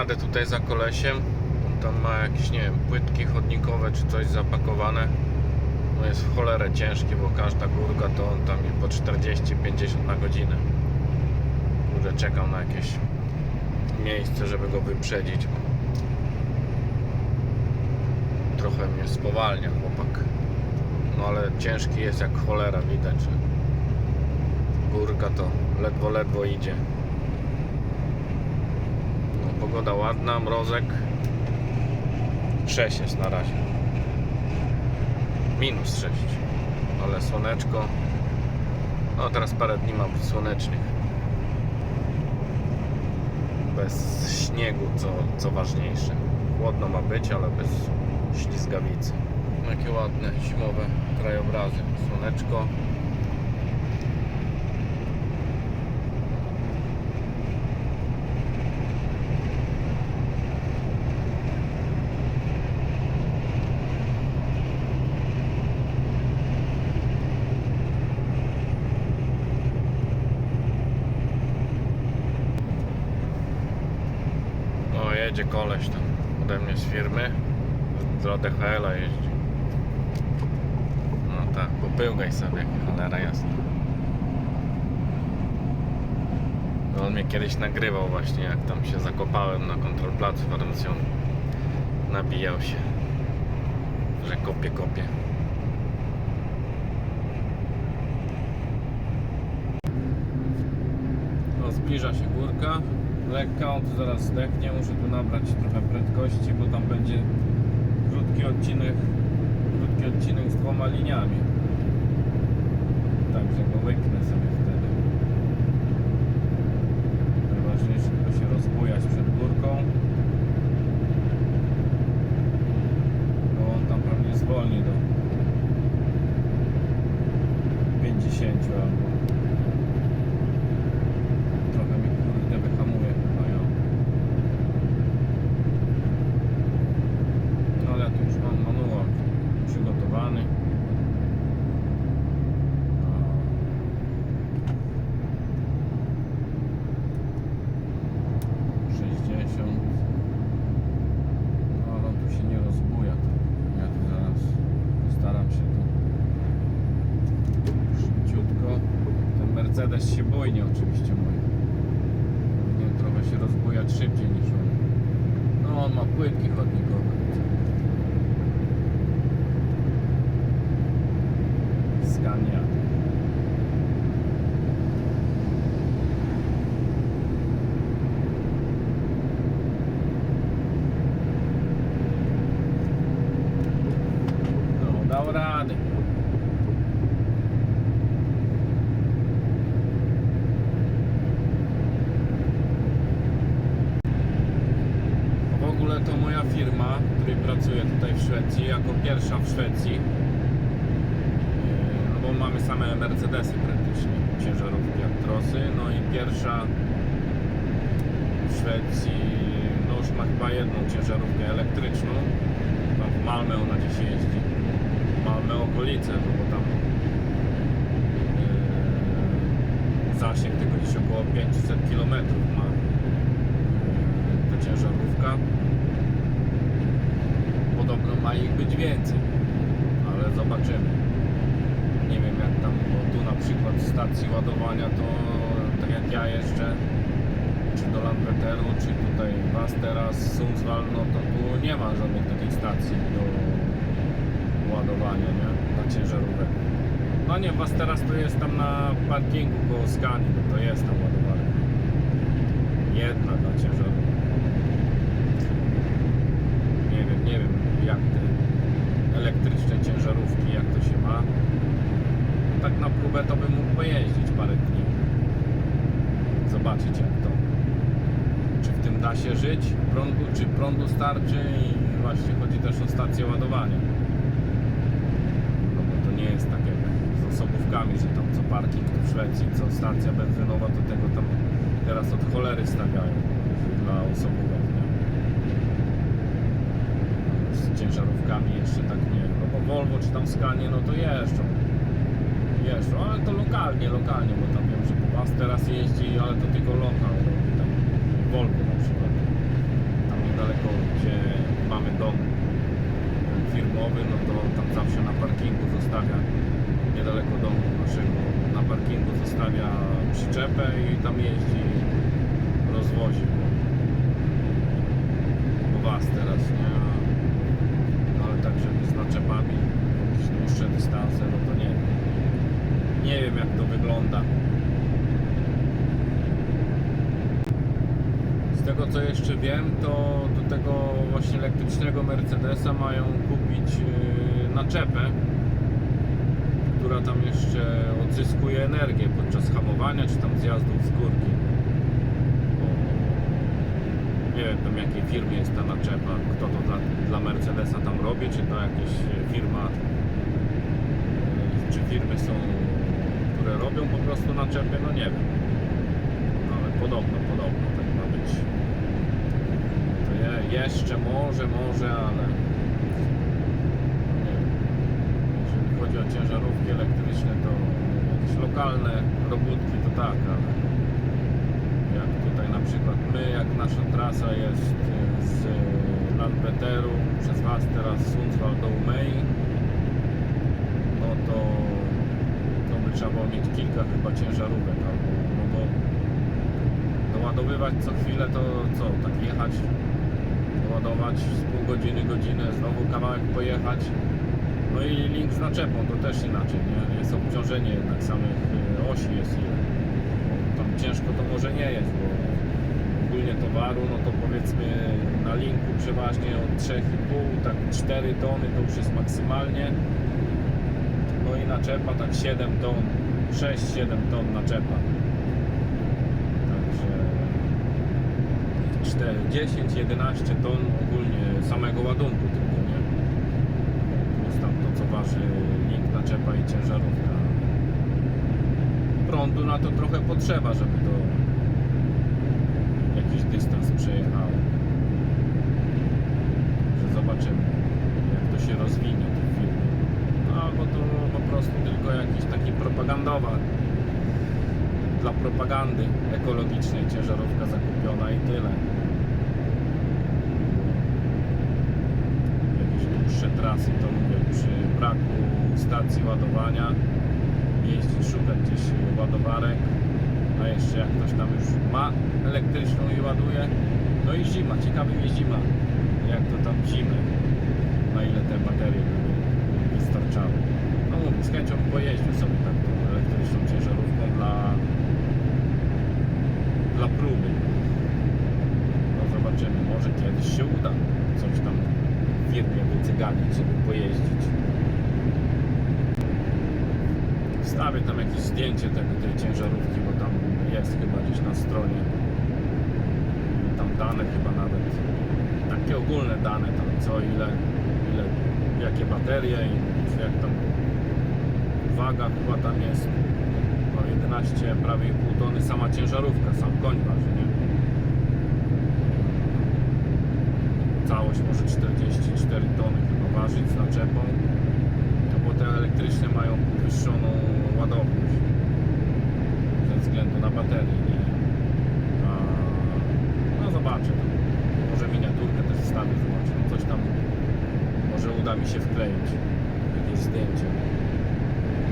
jadę tutaj za kolesiem. On tam ma jakieś, nie wiem, płytki chodnikowe czy coś zapakowane. No jest w cholerę ciężki, bo każda górka to on tam po 40-50 na godzinę. Kurde, czekam na jakieś miejsce, żeby go wyprzedzić. Trochę mnie spowalnia chłopak. No ale ciężki jest jak cholera, widać, górka to ledwo, ledwo idzie. Pogoda ładna, mrozek. 6 jest na razie. Minus 6. Ale słoneczko. No teraz parę dni ma być słonecznych. Bez śniegu, co, co ważniejsze. Chłodno ma być, ale bez ślizgawicy. Jakie ładne zimowe krajobrazy. Słoneczko. O, jedzie koleś tam ode mnie z firmy. Z ADHL-a jeździ. No tak, popyłgaj sobie, cholera jasna. No, on mnie kiedyś nagrywał właśnie, jak tam się zakopałem na kontrol placu farmacją. Nabijał się, że kopie, kopie. Zbliża się górka. Lekka, on tu zaraz zdechnie. Muszę tu nabrać trochę prędkości, bo tam będzie krótki odcinek, krótki odcinek z dwoma liniami. Także go łyknę sobie wtedy. Najważniejsze tylko się rozbujać przed górką. Bo on tam pewnie zwolni do 50 albo trochę mi kurde wyhamuje chyba ja. No ale ja tu już mam manual przygotowany. A, 60 No ale on tu się nie rozbuja to ja tu zaraz postaram się tu szybciutko Mercedes się bojnie oczywiście mój. Powinien trochę się rozbujać szybciej niż on. No on ma płytki chodnikowe. Scania no dał W ogóle to moja firma, w której pracuję tutaj w Szwecji, jako pierwsza w Szwecji, no bo mamy same Mercedesy praktycznie, ciężarówki jak trosy, no i pierwsza w Szwecji, no już ma chyba jedną ciężarówkę elektryczną, tam w Malmö ona gdzieś jeździ, Malmö okolice, no bo tam yy, zasięg tego gdzieś około 500 km ma ta ciężarówka. Podobno ma ich być więcej, ale zobaczymy. Nie wiem jak tam, bo tu na przykład stacji ładowania to tak jak ja jeszcze czy do Landwetteru, czy tutaj Was teraz, Sundsvall, no to tu nie ma żadnych takich stacji do ładowania, nie? Na ciężarówek. No nie, Was teraz to jest tam na parkingu koło Skani, to jest tam ładowanie. Jedna dla ciężarówek. Nie wiem, nie wiem jak elektryczne ciężarówki, jak to się ma. Tak na próbę to bym mógł pojeździć parę dni. Zobaczyć jak to. Czy w tym da się żyć prądu, czy prądu starczy i właśnie chodzi też o stację ładowania. No bo to nie jest tak jak z osobówkami, że tam co parking w Szwecji, co stacja benzynowa, to tego tam teraz od cholery stawiają dla osobówek. Ciężarówkami jeszcze tak nie. No bo Volvo czy tam Scanie, no to jeżdżą. Jeżdżą, ale to lokalnie, lokalnie, bo tam wiem, że was teraz jeździ, ale to tylko lokal robi tam Volvo na przykład. domu. Ten firmowy, no to tam zawsze na parkingu zostawia, niedaleko domu naszego, na parkingu zostawia przyczepę i tam jeździ, rozwozi. Bo was teraz, nie? Naczepami, jakieś dłuższe dystanse, no to nie. Nie wiem jak to wygląda. Z tego co jeszcze wiem, to do tego właśnie elektrycznego Mercedesa mają kupić yy, naczepę, która tam jeszcze odzyskuje energię podczas hamowania czy tam zjazdów z górki. Nie wiem jakiej firmy jest ta naczepa, kto to dla, dla Mercedesa tam robi, czy to jakaś firma, czy firmy są, które robią po prostu naczepy, no nie wiem. Ale podobno, podobno tak ma być. To je, jeszcze może, może, ale nie wiem. Jeżeli chodzi o ciężarówki elektryczne, to jakieś lokalne robótki to tak, ale jak tutaj na przykład my, jak nasza trasa jest e, z Landweteru przez Was teraz Sundsvall do Umei, no to no by trzeba było mieć kilka chyba ciężarówek albo, no bo doładowywać co chwilę to co, tak jechać, doładować z pół godziny, godzinę, znowu kawałek pojechać. No i link z naczepą to też inaczej, nie? Jest obciążenie jednak samych y, osi jest ile. Bo Tam nie jest, bo ogólnie towaru, no to powiedzmy na linku przeważnie od 3,5, tak 4 tony to już jest maksymalnie. No i naczepa tak 7 ton, 6-7 ton naczepa. Także 4, 10-11 ton ogólnie samego ładunku tylko, nie? Plus tam to co waży link naczepa i ciężarówka. Prądu na to trochę potrzeba, żeby to jakiś dystans przejechało. Że zobaczymy jak to się rozwinie tych firm. No albo to po prostu tylko jakiś taki propagandowa dla propagandy ekologicznej ciężarówka zakupiona i tyle. Jakieś dłuższe trasy to mówię przy braku stacji ładowania jeździć, szukać gdzieś ładowarek a jeszcze jak ktoś tam już ma elektryczną i ładuje no i zima, ciekawy mnie zima jak to tam zimę na ile te baterie by wystarczały no mówię, z chęcią pojeździł sobie tak tą elektryczną ciężarówką dla dla próby. No zobaczymy, może kiedyś się uda coś tam w firmie wycyganić, żeby pojeździć. Wstawię tam jakieś zdjęcie tego, tej ciężarówki, bo tam jest chyba gdzieś na stronie. Tam dane chyba nawet. Takie ogólne dane tam co ile, ile jakie baterie i jak tam waga chyba tam jest no 11, prawie pół tony, sama ciężarówka, sam koń waży, nie? Całość może 44 tony chyba ważyć z naczepą, no bo te elektryczne mają podwyższoną no, ładowność ze względu na baterię, nie? A, no zobaczę, może miniaturkę też wstawię, zobaczę, no coś tam może uda mi się wkleić, jakieś zdjęcie.